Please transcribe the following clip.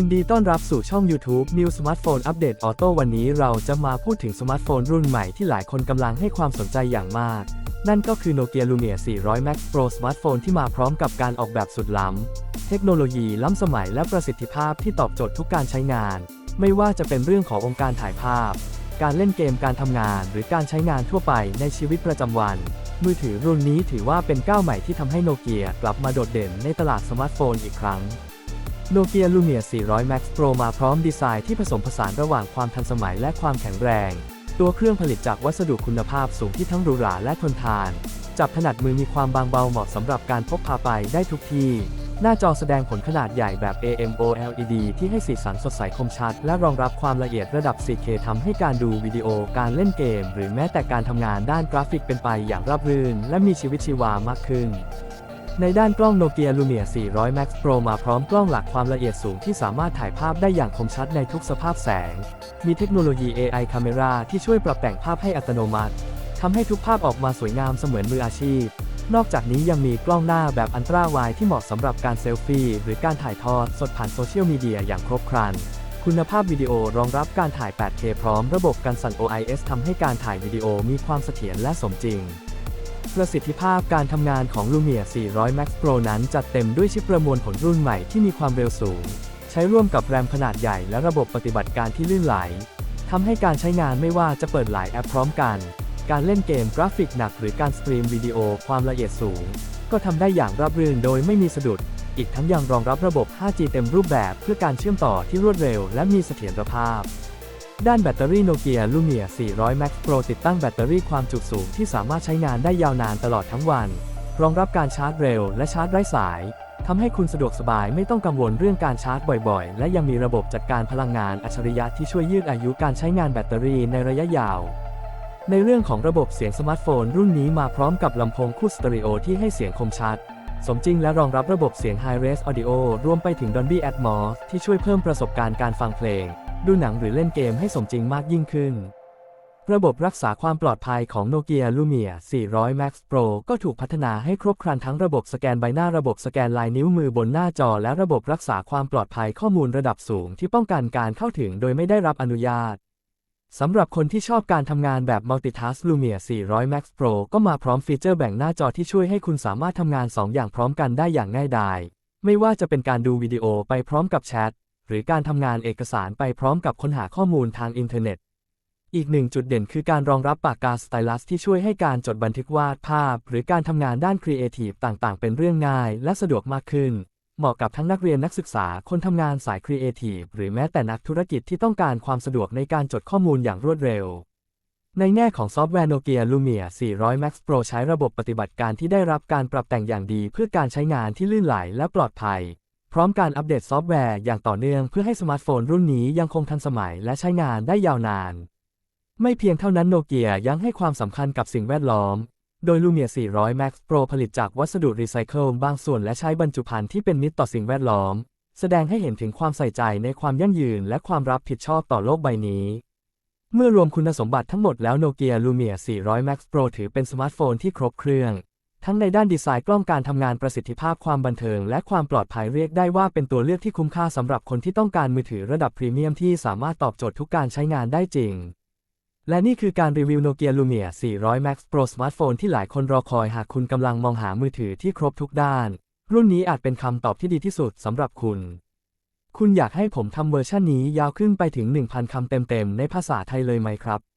ินดีต้อนรับสู่ช่อง YouTube New Smartphone Update Auto วันนี้เราจะมาพูดถึงสมาร์ทโฟนรุ่นใหม่ที่หลายคนกำลังให้ความสนใจอย่างมาก นั่นก็คือ Nokia Lumia 400 Max Pro สมาร์ทโฟนที่มาพร้อมกับการออกแบบสุดล้ำ เทคโนโลยีล้ำสมัยและประสิทธิภาพที่ตอบโจทย์ทุกการใช้งาน ไม่ว่าจะเป็นเรื่องขององค์การถ่ายภาพ การเล่นเกมการทำงาน หรือการใช้งานทั่วไปในชีวิตประจำวัน มือถือรุ่นนี้ถือว่าเป็นก้าวใหม่ที่ทำให้โนเกียกลับมาโดดเด่นในตลาดสมาร์ทโฟนอีกครั้ง โนเกีย Lumia 400 Max Pro มาพร้อมดีไซน์ที่ผสมผสานระหว่างความทันสมัยและความแข็งแรง ตัวเครื่องผลิตจากวัสดุคุณภาพสูงที่ทั้งหรูหราและทนทาน จับถนัดมือมีความบางเบาเหมาะสำหรับการพกพาไปได้ทุกที่ หน้าจอแสดงผลขนาดใหญ่แบบ AMOLED ที่ให้สีสันสดใสคมชัด และรองรับความละเอียดระดับ 4K ทำให้การดูวิดีโอ การเล่นเกม หรือแม้แต่การทำงานด้านกราฟิกเป็นไปอย่างราบรื่น และมีชีวิตชีวามากขึ้น ในด้านกล้อง Nokia Lumia 400 Max Pro มาพร้อมกล้องหลักความละเอียดสูงที่สามารถถ่ายภาพได้อย่างคมชัดในทุกสภาพแสง มีเทคโนโลยี AI Camera ที่ช่วยปรับแต่งภาพให้อัตโนมัติทำให้ทุกภาพออกมาสวยงามเสมือนมืออาชีพ นอกจากนี้ยังมีกล้องหน้าแบบอันตราไวที่เหมาะสำหรับการเซลฟี่หรือการถ่ายทอดสดผ่านโซเชียลมีเดียอย่างครบครัน คุณภาพวิดีโอรองรับการถ่าย 8K พร้อมระบบกันสั่น OIS ทำให้การถ่ายวิดีโอมีความเสถียรและสมจริง ประสิทธิภาพการทำงานของ Lumia 400 Max Pro นั้นจัดเต็มด้วยชิปประมวลผลรุ่นใหม่ที่มีความเร็วสูง ใช้ร่วมกับแรมขนาดใหญ่และระบบปฏิบัติการที่ลื่นไหลทำให้การใช้งานไม่ว่าจะเปิดหลายแอปพร้อมกัน การเล่นเกมกราฟิกหนักหรือการสตรีมวิดีโอความละเอียดสูง ก็ทำได้อย่างราบรื่นโดยไม่มีสะดุด อีกทั้งยังรองรับระบบ 5G เต็มรูปแบบเพื่อการเชื่อมต่อที่รวดเร็วและมีเสถียรภาพ ด้านแบตเตอรี่โนเกีย Lumia 400 Max Pro ติดตั้งแบตเตอรี่ความจุสูงที่สามารถใช้งานได้ยาวนานตลอดทั้งวัน รองรับการชาร์จเร็วและชาร์จไร้สาย ทำให้คุณสะดวกสบายไม่ต้องกังวลเรื่องการชาร์จบ่อยๆ และยังมีระบบจัดการพลังงานอัจฉริยะที่ช่วยยืดอายุการใช้งานแบตเตอรี่ในระยะยาว ในเรื่องของระบบเสียงสมาร์ทโฟน รุ่นนี้มาพร้อมกับลำโพงคู่สเตอริโอที่ให้เสียงคมชัดสมจริงและรองรับระบบเสียง High Res Audio รวมไปถึง Dolby Atmos ที่ช่วยเพิ่มประสบการณ์การฟังเพลง ดูหนังหรือเล่นเกมให้สมจริงมากยิ่งขึ้น ระบบรักษาความปลอดภัยของ Nokia Lumia 400 Max Pro ก็ถูกพัฒนาให้ครบครันทั้งระบบสแกนใบหน้าระบบสแกนลายนิ้วมือบนหน้าจอ และระบบรักษาความปลอดภัยข้อมูลระดับสูงที่ป้องกันการเข้าถึงโดยไม่ได้รับอนุญาตสำหรับคนที่ชอบการทำงานแบบ Multitask Lumia 400 Max Pro ก็มาพร้อมฟีเจอร์แบ่งหน้าจอที่ช่วยให้คุณสามารถทำงาน 2 อย่างพร้อมกันได้อย่างง่ายดาย ไม่ว่าจะเป็นการดูวิดีโอไปพร้อมกับแชท หรือการทำงานเอกสารไปพร้อมกับค้นหาข้อมูลทางอินเทอร์เน็ต อีกหนึ่งจุดเด่นคือการรองรับปากกาสไตลัสที่ช่วยให้การจดบันทึกวาดภาพ หรือการทำงานด้านครีเอทีฟต่างๆ เป็นเรื่องง่ายและสะดวกมากขึ้น เหมาะกับทั้งนักเรียนนักศึกษาคนทำงานสายครีเอทีฟหรือแม้แต่นักธุรกิจที่ต้องการความสะดวกในการจดข้อมูลอย่างรวดเร็วในแง่ของซอฟต์แวร์ Nokia Lumia 400 Max Pro ใช้ระบบปฏิบัติการที่ได้รับการปรับแต่งอย่างดีเพื่อการใช้งานที่ลื่นไหลและปลอดภัย พร้อมการอัปเดตซอฟต์แวร์อย่างต่อเนื่องเพื่อให้สมาร์ทโฟนรุ่นนี้ยังคงทันสมัยและใช้งานได้ยาวนาน ไม่เพียงเท่านั้นโนเกียยังให้ความสำคัญกับสิ่งแวดล้อม โดย Lumia 400 Max Pro ผลิตจากวัสดุรีไซเคิลบางส่วนและใช้บรรจุภัณฑ์ที่เป็นมิตรต่อสิ่งแวดล้อม แสดงให้เห็นถึงความใส่ใจในความยั่งยืนและความรับผิดชอบต่อโลกใบนี้ เมื่อรวมคุณสมบัติทั้งหมดแล้ว Nokia Lumia 400 Max Pro ถือเป็นสมาร์ทโฟนที่ครบเครื่อง ทั้งในด้านดีไซน์กล้องการทำงานประสิทธิภาพความบันเทิง และความปลอดภัยเรียกได้ว่าเป็นตัวเลือกที่คุ้มค่าสำหรับคนที่ต้องการมือถือระดับพรีเมียมที่สามารถตอบโจทย์ทุกการใช้งานได้จริง และนี่คือการรีวิว Nokia Lumia 400 Max Pro สมาร์ทโฟนที่หลายคนรอคอยหากคุณกำลังมองหามือถือที่ครบทุกด้าน รุ่นนี้อาจเป็นคำตอบที่ดีที่สุดสำหรับคุณ คุณอยากให้ผมทำเวอร์ชันนี้ยาวขึ้นไปถึง 1,000คำเต็มๆในภาษาไทยเลยไหมครับ